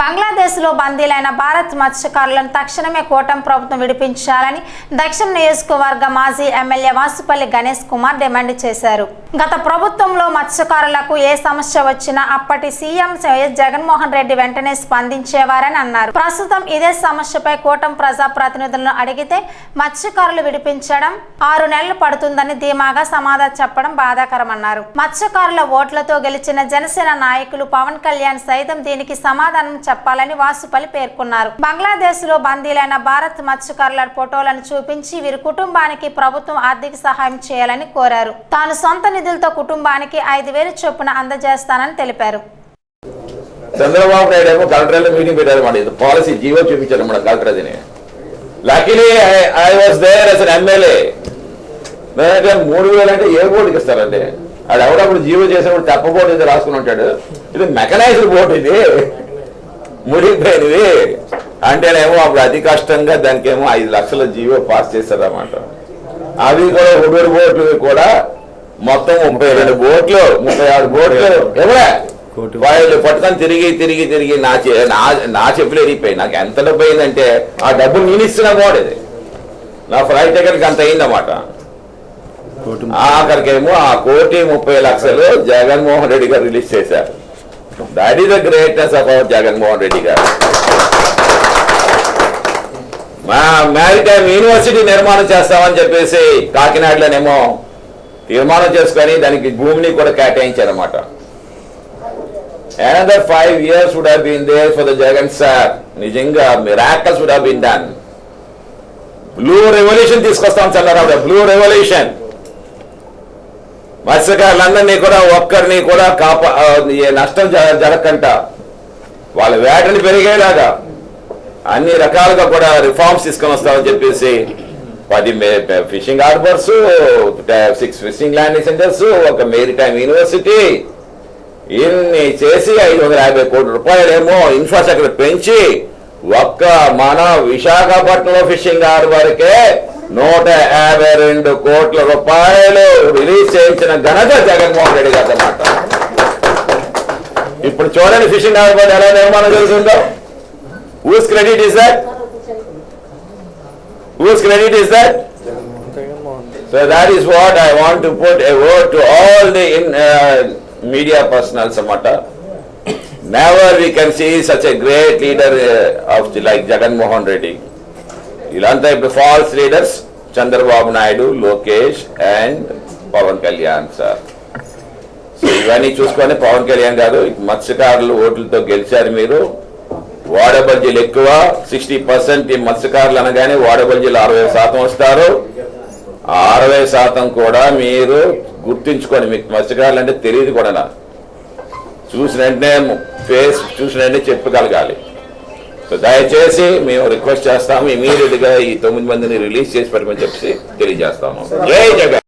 బంగ్లాదేశ్లో బందీలైన భారత్ మత్స్యకారులను తక్షణమే కూటమి ప్రభుత్వం విడిపించాలని దక్షిణ నియోజకవర్గ మాజీ ఎమ్మెల్యే వాసుపల్లి గణేష్ కుమార్ డిమాండ్ చేశారు. గత ప్రభుత్వంలో మత్స్యకారులకు ఏ సమస్య వచ్చినా అప్పటి సీఎం వైఎస్ జగన్మోహన్ రెడ్డి వెంటనే స్పందించేవారని అన్నారు. ప్రస్తుతం ఇదే సమస్యపై కూటమి ప్రజా ప్రతినిధులను అడిగితే మత్స్యకారులు విడిపించడం ఆరు నెలలు పడుతుందని ధీమాగా సమాధానం చెప్పడం బాధాకరమన్నారు. మత్స్యకారుల ఓట్లతో గెలిచిన జనసేన నాయకులు పవన్ కళ్యాణ్ సైతం దీనికి సమాధానం చెప్పాలని వాసుపల్లి పేర్కొన్నారు. బంగ్లాదేశ్లో బందీలైన భారత్ మత్స్యకారుల ఫోటోలను చూపించి వీరి కుటుంబానికి ప్రభుత్వం ఆర్థిక సహాయం చేయాలని కోరారు. తాను సొంత నిధులతో కుటుంబానికి ఐదు వేలు చొప్పున అందజేస్తానని తెలిపారు. చంద్రబాబు నాయుడు ఏమో కలెక్టర్ మీటింగ్ పెట్టారు మన ఇది పాలసీ జీవో చూపించారు మన కలెక్టర్ అదిని. లక్కీలీ ఐ దేర్ ఎమ్మెల్యే మూడు వేలు అంటే ఏ బోర్డుకి ఇస్తారండి. ఆడు ఎవడప్పుడు జీవో చేసినప్పుడు తప్ప బోర్డు ఇది రాసుకుని ఉంటాడు. ఇది మెకనైజ్డ్ బోర్డు ఇది. మురిగిపోయినది అంటేనేమో అప్పుడు అతి కష్టంగా దానికి ఏమో ఐదు లక్షల జీవో పాస్ చేశారన్నమాట. అవి కూడా హుడూరు బోట్లు కూడా మొత్తం ముప్పై రెండు బోట్లు ముప్పై ఆరు బోట్లు. ఎవరే వాళ్ళు పట్టుకొని తిరిగి తిరిగి తిరిగి నా నా చెప్పులు ఎరిగిపోయి. నాకు ఎంత డబ్బు అయిందంటే ఆ డబ్బు నేను ఇస్తున్నా కూడా ఇది. నా ఫ్లైట్ టికెట్కి అంత అయిందన్నమాట. ఆఖరికేమో ఆ కోటి ముప్పై లక్షలు జగన్మోహన్ రెడ్డి గారు రిలీజ్ చేశారు. That is the greatness of our Jaganmohan Reddy గారు. మా మ్యారిటైమ్ యూనివర్సిటీ నిర్మాణం చేస్తామని చెప్పేసి కాకినాడలోనేమో తీర్మానం చేసుకొని దానికి భూమిని కూడా కేటాయించారు అనమాట another five years would have been there for the Jagan sir నిజంగా miracles would have been done blue revolution తీసుకొస్తాం చల్లరావు బ్లూ రెవల్యూషన్ మత్స్యకారులందరినీ కూడా ఒక్కరిని కూడా కాపా నష్టం జ- జరగకంట వాళ్ళ వేటని పెరిగేలాగా అన్ని రకాలుగా కూడా రిఫార్మ్స్ తీసుకొని వస్తామని చెప్పేసి పది fishing harbours six fishing landing centres ఒక మెరిటైమ్ యూనివర్సిటీ. ఇన్ని చేసి ఐదు వందల యాభై కోట్ల రూపాయలేమో ఇన్ఫ్రాస్ట్రక్చర్ పెంచి ఒక్క మన విశాఖపట్నంలో ఫిషింగ్ హార్బర్కే నూట యాభై రెండు కోట్ల రూపాయలు రిలీజ్ చేయించిన ఘనత జగన్మోహన్ రెడ్డి గారి అన్నమాట ఇప్పుడు చూడండి ఫిషింగ్ హార్బర్ ఎలా నిర్మాణం జరుగుతుందో whose credit is that whose credit is that So that is what I want to put a word to all the in, uh, media personals, Samata. Never we can see such a great leader uh, of the, like Jagan Mohan Reddy. వీళ్ళంతా ఇప్పుడు false leaders Chandrababu Naidu Lokesh and Pawan Kalyan sir so ఇవన్నీ చూసుకొని పవన్ కళ్యాణ్ గారు మత్స్యకారులు ఓట్లతో గెలిచారు మీరు. వాడబల్జీలు ఎక్కువ సిక్స్టీ పర్సెంట్ ఈ మత్స్యకారులు అనగానే వాడబల్జీలు అరవై శాతం వస్తారు. ఆ అరవై శాతం కూడా మీరు గుర్తించుకొని మీకు మత్స్యకారులు అంటే తెలియదు కూడా నాకు. చూసిన వెంటనే ఫేస్ చూసిన వెంటనే చెప్పగలగాలి. దయచేసి మేము రిక్వెస్ట్ చేస్తాము ఇమీడియట్గా ఈ తొమ్మిది మందిని రిలీజ్ చేసి పెట్టమని చెప్పి తెలియజేస్తాము. జై జగన్.